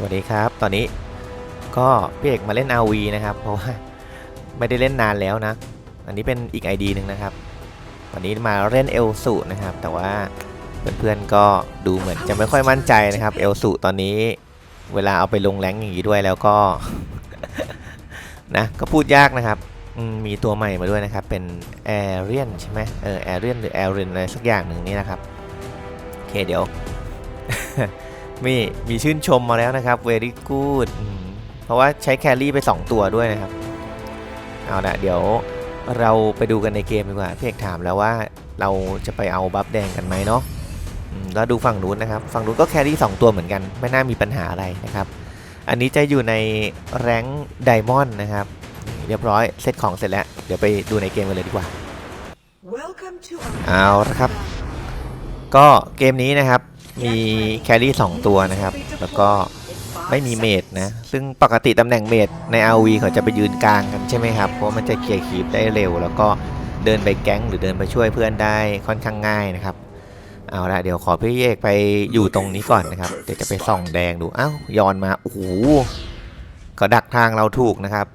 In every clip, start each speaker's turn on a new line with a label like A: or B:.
A: สวัสดีครับ ตอนนี้ก็พี่เอกมาเล่น RV นะครับ เพราะว่าไม่ได้เล่นนานแล้วนะ อันนี้เป็นอีก ID หนึ่งนะครับ วันนี้มาเล่นเอลสุนะครับ แต่ว่าเพื่อนๆก็ดูเหมือนจะไม่ค่อยมั่นใจนะครับเอลสุตอนนี้เวลาเอาไปลงแรงอย่างนี้ด้วยแล้วก็ นะก็พูดยากนะครับมีตัวใหม่มาด้วยนะครับ เป็นแอเรียนใช่ไหมเออแอเรียนหรือแอรินอะไรสักอย่างหนึ่งนี่นะครับโอเคเดี๋ยว มีมีชื่นชมมาแล้วนะครับ very good อืมเพราะว่าใช้แครี่ไป 2 ตัวด้วยนะครับ เอาละเดี๋ยวเราไปดูกันในเกมดีกว่าพี่เอกถามแล้วว่าเราจะไปเอาบัฟแดงกันไหมเนาะอืมแล้วดูฝั่งนู้นนะครับ ฝั่งนู้นก็แครี่ 2 ตัวเหมือนกัน ไม่น่ามีปัญหาอะไรนะครับ อันนี้จะอยู่ในแรงค์ไดมอนด์นะครับ เรียบร้อยเซตของเสร็จแล้ว เดี๋ยวไปดูในเกมกันเลยดีกว่า เอาละครับ ก็เกมนี้นะครับ มีแครี่2ตัวนะครับ แล้วก็ไม่มีเมดนะ ซึ่งปกติตำแหน่งเมดใน RV เขาจะไปยืนกลางกันใช่ไหมครับ เพราะมันจะเคลียร์คีปได้เร็ว แล้วก็เดินไปแก๊งหรือเดินไปช่วยเพื่อนได้ค่อนข้างง่ายนะครับ เอาละเดี๋ยวขอพี่เอกไปอยู่ตรงนี้ก่อนนะครับ เดี๋ยวจะไปส่องแดงดู อ้าวย้อนมา โอ้โหก็ดักทางเราถูกนะครับ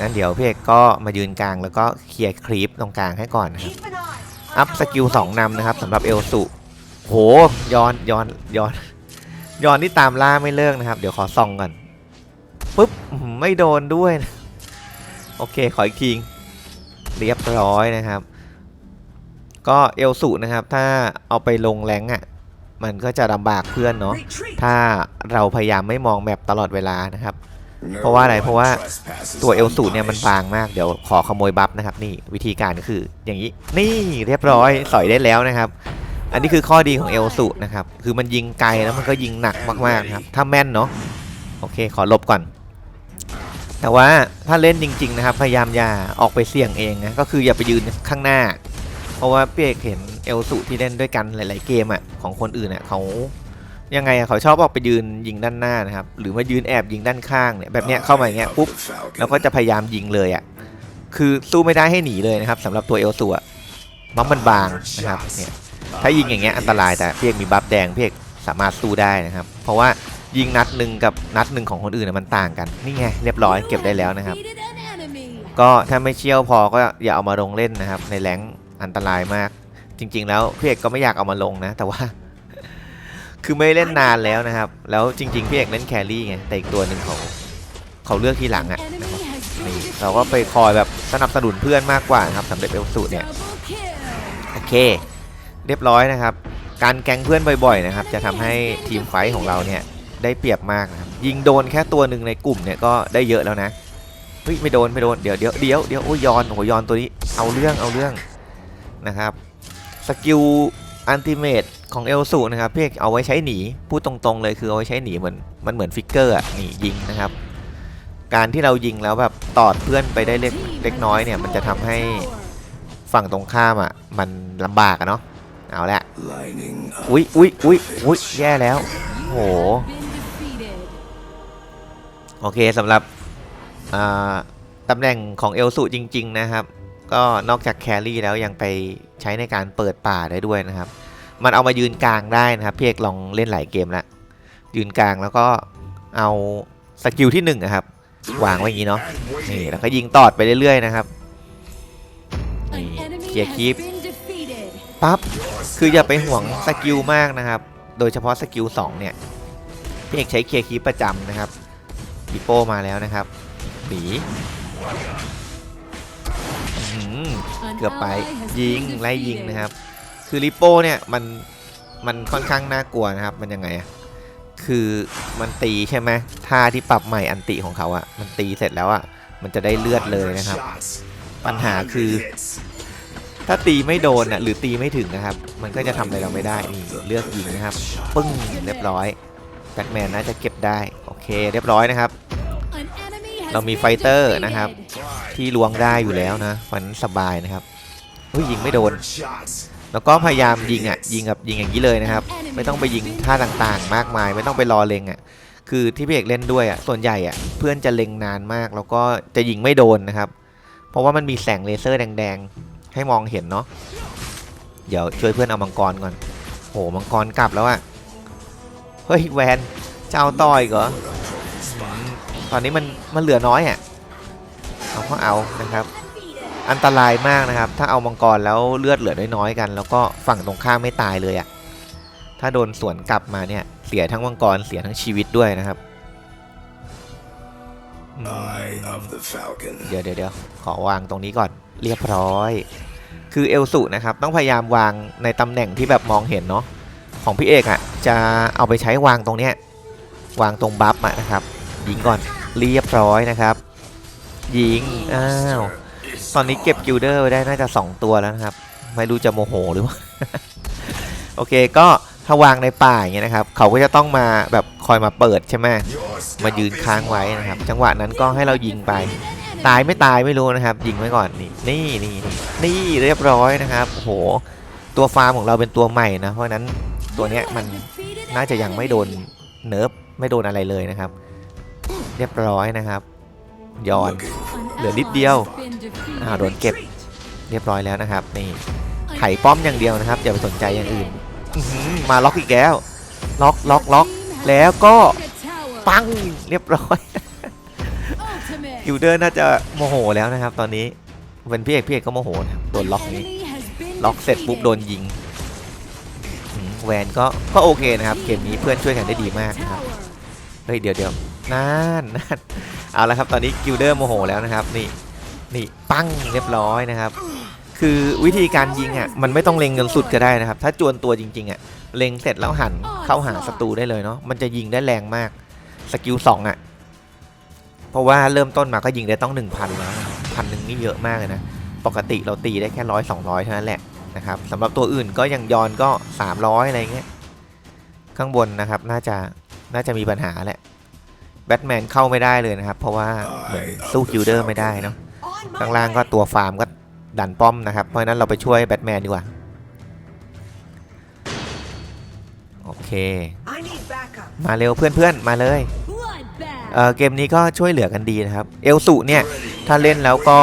A: งั้นเดี๋ยวพี่เอกก็มายืนกลางแล้วก็เคลียร์คลิปตรงกลางให้ก่อนนะครับ อัพสกิล2นำนะครับสำหรับเอลสุ โหย้อนย้อนย้อนย้อนที่ตามล่าไม่เลิกนะครับ เดี๋ยวขอส่องก่อนปุ๊บไม่โดนด้วยนะโอเคขออีกทีเรียบร้อยนะครับ ก็เอลสุนะครับ ถ้าเอาไปลงแรงอะมันก็จะลำบากเพื่อนเนาะถ้าเราพยายามไม่มองแมปตลอดเวลานะครับ เพราะว่าอะไรเพราะว่าตัวเอลสูเนี่ยมันบางมากเดี๋ยวขอขโมยบัฟนะครับ นี่วิธีการก็คือ อย่างนี้นี่เรียบร้อยสอยได้แล้วนะครับ อันนี้คือข้อดีของเอลสูนะครับ คือมันยิงไกลแล้วมันก็ยิงหนักมากๆนะครับ ถ้าแม่นเนาะ โอเค ขอลบก่อน แต่ว่าถ้าเล่นจริง ๆ นะครับ พยายามอย่าออกไปเสี่ยงเองนะ ก็คืออย่าไปยืนข้างหน้า เพราะว่าเปียกเห็นเอลสูที่เล่นด้วยกันหลาย ๆ เกมอะของคนอื่นอะเขายังไงเขาชอบออกไปยืนยิงด้านหน้านะครับ หรือมายืนแอบยิงด้านข้างเนี่ยแบบเนี้ยเข้ามาอย่างเงี้ยปุ๊บแล้วก็จะพยายามยิงเลยอะ่ะคือสู้ไม่ได้ให้หนีเลยนะครับสำหรับตัวเอลสูอะมัมมันบางนะครับเนี่ย ถ้ายิงอย่างเงี้ยอันตรายแต่พี่เอกมีบัฟแดงพี่เอกสามารถสู้ได้นะครับ เพราะว่ายิงนัดหนึ่งกับนัดหนึ่งของคนอื่นนะมันต่างกันนี่ไงเรียบร้อยเก็บได้แล้วนะครับ ก็ถ้าไม่เชี่ยวพอก็อย่าเอามาลงเล่นนะครับ ในแรงอันตรายมาก จริง ๆ แล้วพี่เอกก็ไม่อยากเอามาลงนะ แต่ว่า คือไม่เล่นนานแล้วนะครับ แล้วจริง ๆพี่เอกเล่นแครี่ไงแต่อีกตัวหนึ่งเขาเขาเลือกทีหลังอะนี่เราก็ไปคอยแบบสนับสนุนเพื่อนมากกว่านะครับสำหรับเอลสูตรเนี่ยโอเค เรียบร้อยนะครับ การแกงเพื่อนบ่อยๆนะครับ จะทำให้ทีมไฟท์ของเราเนี่ยได้เปรียบมากนะครับยิงโดนแค่ตัวหนึ่งในกลุ่มเนี่ยก็ได้เยอะแล้วนะเฮ้ยไม่โดนไม่โดนเดี๋ยวเดี๋ยวเดี๋ยวเดี๋ยวโอ้ยยอนโอ้ยยอนตัวนี้เอาเรื่องเอาเรื่องนะครับสกิลอันติเมตของเอลสูนะครับพี่เอกเอาไว้ใช้หนีพูดตรงๆเลยคือเอาไว้ใช้หนีเหมือนมันเหมือนฟิกเกอร์อะหนียิงนะครับ การที่เรายิงแล้วแบบตอดเพื่อนไปได้เล็กเล็กน้อยเนี่ยมันจะทำให้ฝั่งตรงข้ามอะมันลำบากอะเนาะ เอาละอุ๊ยอุ๊ยอุ๊ยอุ๊ยแย่แล้วโหโอเคสำหรับอ่าตำแหน่งของเอลสุจริง ๆ นะครับ ก็นอกจากแครี่แล้วยังไปใช้ในการเปิดป่าได้ด้วยนะครับ มันเอามายืนกลางได้นะครับพี่เอกลองเล่นหลายเกมแล้วยืนกลางแล้วก็เอาสกิลที่หนึ่งอะครับวางไว้อย่างนี้เนาะนี่แล้วก็ยิงตอดไปเรื่อยๆนะครับนี่เคลียร์คีปปั๊บ คืออย่าไปห่วงสกิลมากนะครับ โดยเฉพาะสกิล2เนี่ยพี่เอกใช้เคลียร์คีประจำนะครับปิโป้มาแล้วนะครับหนีเกือบไปยิงไล่ยิงนะครับ คือริโป้เนี่ยมันมันค่อนข้างน่ากลัวนะครับ มันยังไงอะคือมันตีใช่ไหมท่าที่ปรับใหม่อันติของเขาอะมันตีเสร็จแล้วอะมันจะได้เลือดเลยนะครับ ปัญหาคือ ถ้าตีไม่โดนอะหรือตีไม่ถึงนะครับ มันก็จะทำอะไรเราไม่ได้นี่เลือกยิงนะครับ ปึ้งเรียบร้อยแบ็กแมนน่าจะเก็บได้โอเค เรียบร้อยนะครับ เรามีไฟเตอร์นะครับ ที่ลวงได้อยู่แล้วนะมันสบายนะครับอุ้ยยิงไม่โดน แล้วก็พยายามยิงอะยิงกับยิงอย่างนี้เลยนะครับ ไม่ต้องไปยิงท่าต่างๆ มากมาย ไม่ต้องไปรอเล็งอะคือที่พี่เอกเล่นด้วยอะส่วนใหญ่อะเพื่อนจะเล็งนานมาก แล้วก็จะยิงไม่โดนนะครับ เพราะว่ามันมีแสงเลเซอร์แดงๆ ให้มองเห็นเนาะเดี๋ยวช่วยเพื่อนเอามังกรก่อนโหมังกรกลับแล้วอะเฮ้ยแวนจะเอาต่ออีกเหรออืมตอนนี้มันมันเหลือน้อยอะเอาก็เอานะครับ อันตรายมากนะครับ ถ้าเอามังกรแล้วเลือดเหลือน้อยๆกัน แล้วก็ฝั่งตรงข้ามไม่ตายเลยอะ่ะถ้าโดนสวนกลับมาเนี่ยเสียทั้งมังกรเสียทั้งชีวิตด้วยนะครับอืม
B: Eye of the Falcon.
A: เดี๋ยวเดี๋ยวเดี๋ยวขอวางตรงนี้ก่อน เรียบร้อย คือเอลสุนะครับต้องพยายามวางในตำแหน่งที่แบบมองเห็นเนาะของพี่เอกอะ่ะจะเอาไปใช้วางตรงเนี้ยวางตรงบัฟอะนะครับยิงก่อนเรียบร้อยนะครับ ยิงอ้าวตอนนี้เก็บกิลเดอร์ไว้ได้น่าจะ 2 ตัวแล้วนะครับ ไม่รู้จะโมโหหรือเปล่าโอเคก็ถ้าวางในป่าอย่างเงี้ยนะครับ เขาก็จะต้องมาแบบคอยมาเปิดใช่ไหมมายืนค้างไว้นะครับ จังหวะนั้นก็ให้เรายิงไป ตายไม่ตายไม่รู้นะครับ ยิงไว้ก่อนนี่นี่นี่นี่เรียบร้อยนะครับโอ้โหตัวฟาร์มของเราเป็นตัวใหม่นะเพราะนั้นตัวเนี้ยมันน่าจะยังไม่โดนเนิร์ฟไม่โดนอะไรเลยนะครับ เรียบร้อยนะครับย้อนเหลือนิดเดียวอ่าโดนเก็บเรียบร้อยแล้วนะครับ นี่ไถป้อมอย่างเดียวนะครับอย่าไปสนใจอย่างอื่นมาล็อกอีกแล้ว ล็อกล็อกล็อกแล้วก็ปังเรียบร้อย กิลเดอร์น่าจะโมโหแล้วนะครับ ตอนนี้เป็นพี่เอกพี่เอกก็โมโหนะโดนล็อกนี้ล็อกเสร็จปุ๊บโดนยิงแวนก็ก็โอเคนะครับเกมนี้เพื่อนช่วยกันได้ดีมากนะครับเฮ้ยเดี๋ยวเดี๋ยวนั่นนั่นเอาละครับตอนนี้กิลเดอร์โมโหแล้วนะครับนี่นี่ปั้งเรียบร้อยนะครับ คือวิธีการยิงอะมันไม่ต้องเล็งเงินสุดก็ได้นะครับ ถ้าจวนตัวจริงๆอะเล็งเสร็จแล้วหันเข้าหาศัตรูได้เลยเนาะมันจะยิงได้แรงมากสกิลสองอะ เพราะว่าเริ่มต้นมาก็ยิงได้ต้องหนึ่งพันแล้วพันหนึ่งนี่เยอะมากเลยนะ ปกติเราตีได้แค่ร้อยสองร้อยเท่านั้นแหละนะครับสำหรับตัวอื่นก็ยังยอนก็ 300 อะไรเงี้ยข้างบนนะครับน่าจะน่าจะมีปัญหาแหละแบทแมนเข้าไม่ได้เลยนะครับ เพราะว่าเหมือนสู้คิลเดอร์ไม่ได้เนาะข้างล่างก็ตัวฟาร์มก็ดันป้อมนะครับ เพราะนั้นเราไปช่วยแบทแมนดีกว่า โอเค มาเร็วเพื่อนๆ มาเลย เเกมนี้ก็ช่วยเหลือกันดีนะครับ เอลสุเนี่ย ถ้าเล่นแล้วก็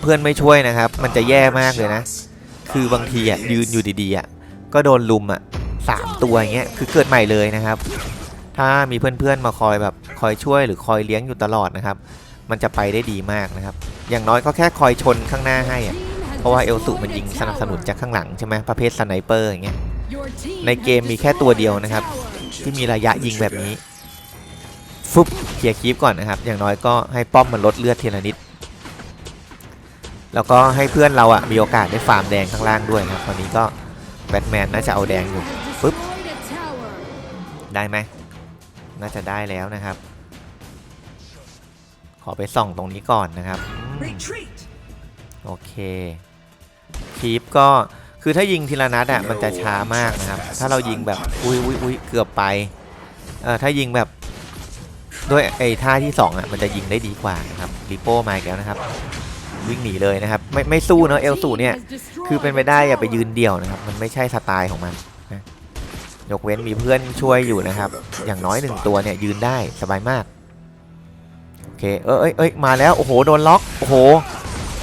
A: เพื่อนไม่ช่วยนะครับ มันจะแย่มากเลยนะ คือบางทีอะยืนอยู่ดีๆอะก็โดนลุมอะสามตัวอย่างเงี้ยคือเกิดใหม่เลยนะครับ ถ้ามีเพื่อนๆมาคอยแบบคอยช่วยหรือคอยเลี้ยงอยู่ตลอดนะครับ มันจะไปได้ดีมากนะครับ อย่างน้อยก็แค่คอยชนข้างหน้าให้อะเพราะว่าเอลสุมันยิงสนับสนุนจากข้างหลังใช่ไหมประเภทสไนเปอร์อย่างเงี้ยในเกมมีแค่ตัวเดียวนะครับ ที่มีระยะยิงแบบนี้ ฟึบเคลียร์คีปก่อนนะครับ อย่างน้อยก็ให้ป้อมมันลดเลือดทีละนิด แล้วก็ให้เพื่อนเราอะมีโอกาสได้ฟาร์มแดงข้างล่างด้วยนะครับตอนนี้ก็แบทแมนน่าจะเอาแดงอยู่ปึ๊บได้ไหมน่าจะได้แล้วนะครับ ขอไปส่องตรงนี้ก่อนนะครับอืม
C: Retreat.
A: โอเคคีปก็คือถ้ายิงทีละนัดอะมันจะช้ามากนะครับ ถ้าเรายิงแบบอุ้ยอุ้ยอุ้ยเกือบไปเอ่อถ้ายิงแบบ ด้วยไอ้ท่าที่สองอะมันจะยิงได้ดีกว่านะครับริโป้มาอีกแล้วนะครับวิ่งหนีเลยนะครับ ไม่ไม่สู้เนอะเอลสูเนี่ยคือเป็นไปได้อย่าไปยืนเดี่ยวนะครับ มันไม่ใช่สไตล์ของมันนะยกเว้นมีเพื่อนช่วยอยู่นะครับ อย่างน้อยหนึ่งตัวเนี่ยยืนได้สบายมากโอเคเอยเอยเอ้ยมาแล้วโอ้โหโดนล็อกโอ้โห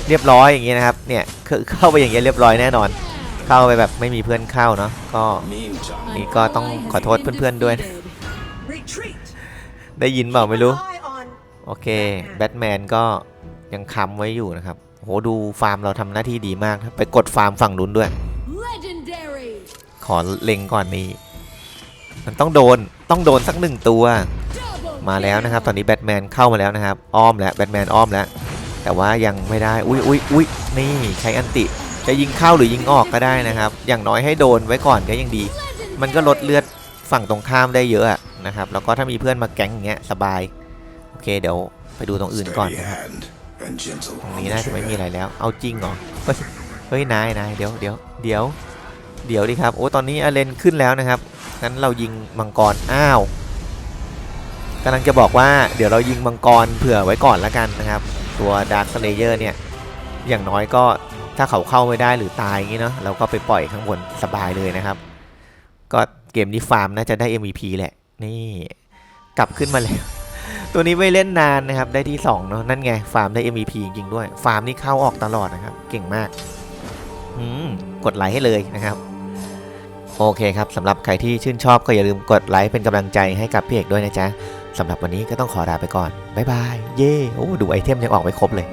A: เรียบร้อยอย่างงี้นะครับเนี่ยเข้าไปอย่างเงี้ยเรียบร้อยแน่นอน เข้าไปแบบไม่มีเพื่อนเข้าเนาะก็นี่ก็ต้องขอโทษเพื่อนๆด้วย
C: Retreat.
A: ได้ยินเปล่าไม่รู้
C: Eye on
A: โอเค แบทแมนก็ยังค้ำไว้อยู่นะครับโอ้โหดูฟาร์มเราทำหน้าที่ดีมากนะไปกดฟาร์มฝั่งนู้นด้วย
D: Legendary
A: ขอเล็งก่อนนี้ มันต้องโดน ต้องโดนสักหนึ่งตัว
D: Double
A: มาแล้วนะครับ ตอนนี้แบทแมนเข้ามาแล้วนะครับ อ้อมแล้วแบทแมนอ้อมแล้ว แต่ว่ายังไม่ได้ อุ้ยอุ้ยอุ้ยนี่ใช้อันติ จะยิงเข้าหรือยิงออกก็ได้นะครับ อย่างน้อยให้โดนไว้ก่อนก็ยังดี มันก็ลดเลือด ฝั่งตรงข้ามได้เยอะอะนะครับ แล้วก็ถ้ามีเพื่อนมาแก๊งอย่างเงี้ยสบาย โอเคเดี๋ยวไปดูตรงอื่นก่อน
B: steady
A: นะครับ
B: hand and gentle
A: ตรง
B: on
A: นี้
B: the
A: น่าจะไม่มี
B: trigger.
A: อะไรแล้ว เอาจริงเหรอเฮ้ยเฮ้ยนายนายเดี๋ยวเดี๋ยวเดี๋ยวเดี๋ยวดิครับ โอ้ตอนนี้อเลนขึ้นแล้วนะครับ งั้นเรายิงมังกร อ้าวกำลังจะบอกว่าเดี๋ยวเรายิงมังกรเผื่อไว้ก่อนละกันนะครับ ตัวดาร์คสเลเยอร์เนี่ย อย่างน้อยก็ถ้าเขาเข้าไม่ได้หรือตายอย่างนี้เนาะเราก็ไปปล่อยข้างบนสบายเลยนะครับ ก็ เกมนี้ฟาร์มน่าจะได้ MVP แหละ นี่กลับขึ้นมาแล้ว ตัวนี้ไม่เล่นนานนะครับ ได้ที่2เนาะนั่นไง ฟาร์มได้ MVP จริงๆด้วย ฟาร์มนี่เข้าออกตลอดนะครับ เก่งมากอืมกดไลค์ให้เลยนะครับ โอเคครับสำหรับใครที่ชื่นชอบก็อย่าลืมกดไลค์เป็นกำลังใจให้กับพี่เอกด้วยนะจ๊ะสำหรับวันนี้ก็ต้องขอลาไปก่อน บ๊ายบาย เย่โอ้ดูไอเทมยังออกไม่ครบเลย